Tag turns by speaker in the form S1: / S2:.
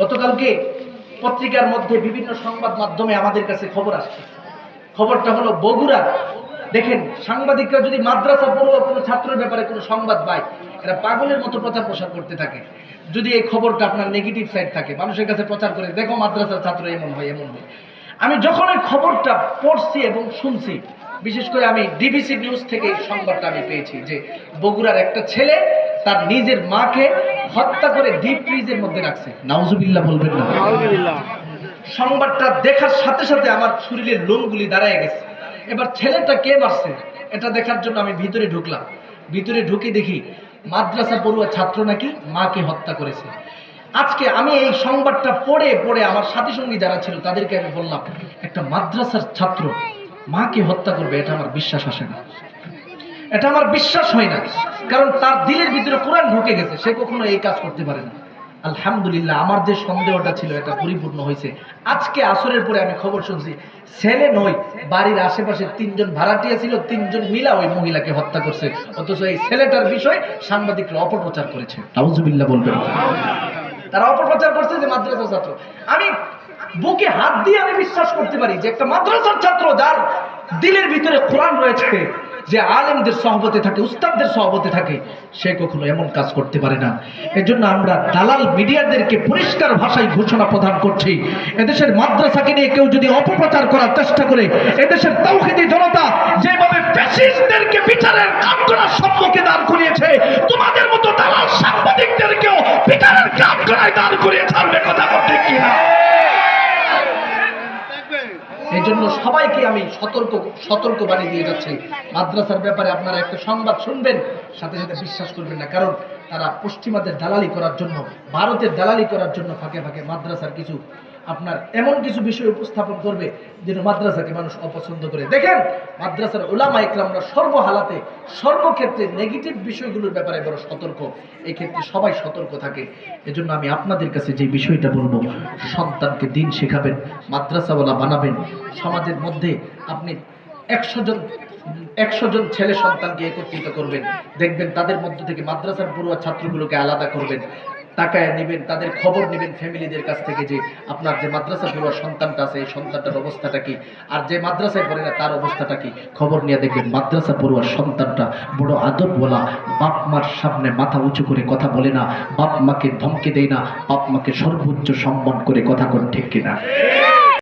S1: গতকালকে পত্রিকার মধ্যে বিভিন্ন সংবাদ মাধ্যমে আমাদের কাছে খবর আসছে। খবরটা হলো বগুড়া। দেখেন, সাংবাদিকরা যদি মাদ্রাসা পড়ুয়া কোনো ছাত্রের ব্যাপারে কোনো সংবাদ পায়, এরা পাগলের মতো প্রচার প্রসার করতে থাকে। যদি এই খবরটা আপনার নেগেটিভ সাইড থাকে, মানুষের কাছে প্রচার করে, দেখো, মাদ্রাসার ছাত্র এমন হয় এমন হয়। আমি যখন ওই খবরটা পড়ছি এবং শুনছি, বিশেষ করে আমি ডিবিসি নিউজ থেকে এই সংবাদটা আমি পেয়েছি যে বগুড়ার একটা ছেলে তার নিজের মাকে হত্যা করে ডিপ ফ্রিজের মধ্যে রাখছে। নাউজুবিল্লাহ বলবেন না। সংবাদটা দেখার সাথে সাথে আমার শরীরের লোমগুলি দাঁড়ায় গেছে। এবার ছেলেটা কে মারছে? এটা দেখার জন্য আমি ভিতরে ঢুকলাম। ভিতরে ঢুকে দেখি মাদ্রাসা পড়ুয়া ছাত্র নাকি মাকে হত্যা করেছে। আজকে আমি এই সংবাদটা পড়ে পড়ে আমার সাথী সঙ্গী যারা ছিল তাদেরকে আমি বললাম একটা মাদ্রাসার ছাত্র মাকে হত্যা করবে এটা আমার বিশ্বাস আসে না। এটা আমার বিশ্বাস হয় না। কারণ তার দিলের ভিতরে কোরআন ঢুকে গেছে, সে কখনো এই কাজ করতে পারে না। আলহামদুলিল্লাহ, আমার যে সন্দেহটা ছিল এটা পরিপূর্ণ হয়েছে। আজকে আসরের পরে আমি খবর শুনছি, ছেলে নয়, বাড়ির আশেপাশে তিনজন ভাড়াটিয়া ছিল, তিনজন মিলা ওই মহিলাকে হত্যা করছে। অথচ এই ছেলেটার বিষয় সাংবাদিকরা অপপ্রচার করেছে। নাউজুবিল্লাহ বলবেন। তারা অপপ্রচার করছে যে মাদ্রাসার ছাত্র। আমি বুকে হাত দিয়ে আমি বিশ্বাস করতে পারি যে একটা মাদ্রাসার ছাত্র যার দিলের ভিতরে কোরআন রয়েছে যে আলেমদের সহবতে থাকে, উস্তাদদের সহবতে থাকে, সে কখনো এমন কাজ করতে পারে না। এজন্য আমরা দালাল মিডিয়াদেরকে পরিষ্কার ভাষায় ঘোষণা প্রদান করছি। এদেশের মাদ্রাসাকে নিয়ে কেউ যদি অপপ্রচার করার চেষ্টা করে, এদেশের তৌহিদি জনতা যেভাবে ফ্যাসিস্টদেরকে বিচারের কাঠগড়ার সম্মুখে দাঁড় করিয়েছে, তোমাদের মতো দালাল সাংবাদিকদেরকেও বিচারের কাঠগড়ায় দাঁড় করিয়ে ছাড়বে, কথা বলতে কিনা জন্য সবাইকে আমি সতর্ক সতর্ক বাণী দিয়ে যাচ্ছি। মাদ্রাসার ব্যাপারে আপনারা একটা সংবাদ শুনবেন। সাথে সাথে বিশ্বাস করবেন না। কারণ তারা পশ্চিমাদের দালালি করার জন্য, ভারতের দালালি করার জন্য ফাঁকে ফাঁকে মাদ্রাসার কিছু, আপনার এমন কিছু বিষয় উপস্থাপন করবে যেন মাদ্রাসাকে মানুষ অপছন্দ করে। দেখেন, মাদ্রাসার ওলামা ইকরামরা সর্বহালাতে, সর্বক্ষেত্রে নেগেটিভ বিষয়গুলোর ব্যাপারে বড় সতর্ক। এই ক্ষেত্রে সবাই সতর্ক থাকে। এজন্য আমি আপনাদের কাছে যে বিষয়টা বলব, সন্তানকে দিন শেখাবেন, মাদ্রাসাওয়ালা বানাবেন। সমাজের মধ্যে আপনি একশো জন একশো জন ছেলে সন্তানকে একত্রিত করবেন। দেখবেন তাদের মধ্য থেকে মাদ্রাসার পড়ুয়া ছাত্রগুলোকে আলাদা করবেন। টাকায় নেবেন, তাদের খবর নেবেন ফ্যামিলিদের কাছ থেকে যে আপনার যে মাদ্রাসা পড়ুয়া সন্তানটা আছে, এই সন্তানটার অবস্থাটা কি? আর যে মাদ্রাসায় পড়ে না, তার অবস্থাটা কি? খবর নিয়ে দেখবেন মাদ্রাসা পড়ুয়া সন্তানটা বড় আদব বলা বাপ মার সামনে মাথা উঁচু করে কথা বলে না, বাপ মাকে ধমকে দেয় না, বাপ মাকে সর্বোচ্চ সম্মান করে কথা কর ঠিক কিনা।